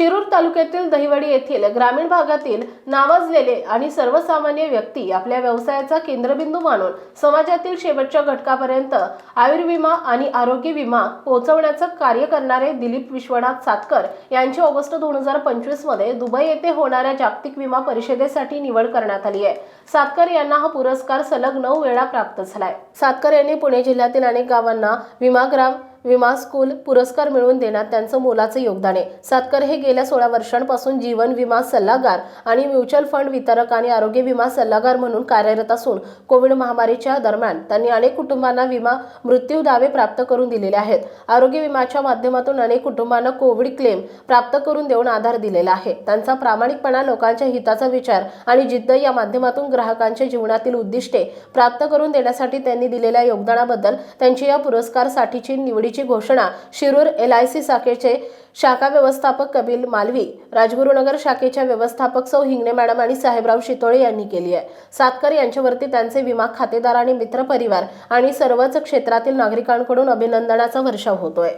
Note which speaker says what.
Speaker 1: शिरूर तालुक्यातील दहिवडी येथील ग्रामीण भागातील नावाजलेले आणि सर्वसामान्य व्यक्ती आपल्या व्यवसायाचा केंद्रबिंदू मानून समाजातील शेवटच्या घटकापर्यंत आयुर्विमा आणि आरोग्य विमा पोहोचवण्याचं कार्य करणारे दिलीप विश्वनाथ सातकर यांची ऑगस्ट दोन हजार पंचवीसमध्ये दुबई येथे होणाऱ्या जागतिक विमा परिषदेसाठी निवड करण्यात आली आहे. सातकर यांना हा पुरस्कार सलग नऊ वेळा प्राप्त झालाय. सातकर यांनी पुणे जिल्ह्यातील अनेक गावांना विमाग्राम विमा स्कूल पुरस्कार मिळवून देण्यात त्यांचं मोलाचं योगदान आहे. सातकर हे गेल्या सोळा वर्षांपासून जीवन विमा सल्लागार आणि म्युच्युअल फंड वितरक आणि आरोग्य विमा सल्लागार म्हणून कार्यरत असून कोविड महामारीच्या दरम्यान त्यांनी अनेक कुटुंबांना विमा मृत्यू दावे प्राप्त करून दिलेले आहेत. आरोग्य विम्याच्या माध्यमातून अनेक कुटुंबांना कोविड क्लेम प्राप्त करून देऊन आधार दिलेला आहे. त्यांचा प्रामाणिकपणा लोकांच्या हिताचा विचार आणि जिद्द या माध्यमातून ग्राहकांच्या जीवनातील उद्दिष्टे प्राप्त करून देण्यासाठी त्यांनी दिलेल्या योगदानाबद्दल त्यांची या पुरस्कारसाठीची निवडी निवडीची घोषणा शिरूर एल आय सी शाखेचे शाखा व्यवस्थापक कपिल मालवी राजगुरुनगर शाखेच्या व्यवस्थापक सौ हिंगणे मॅडम आणि साहेबराव शितोळे यांनी केली आहे. सातकर यांच्यावरती त्यांचे विमा खातेदार आणि मित्रपरिवार आणि सर्वच क्षेत्रातील नागरिकांकडून अभिनंदनाचा वर्षाव होतोय.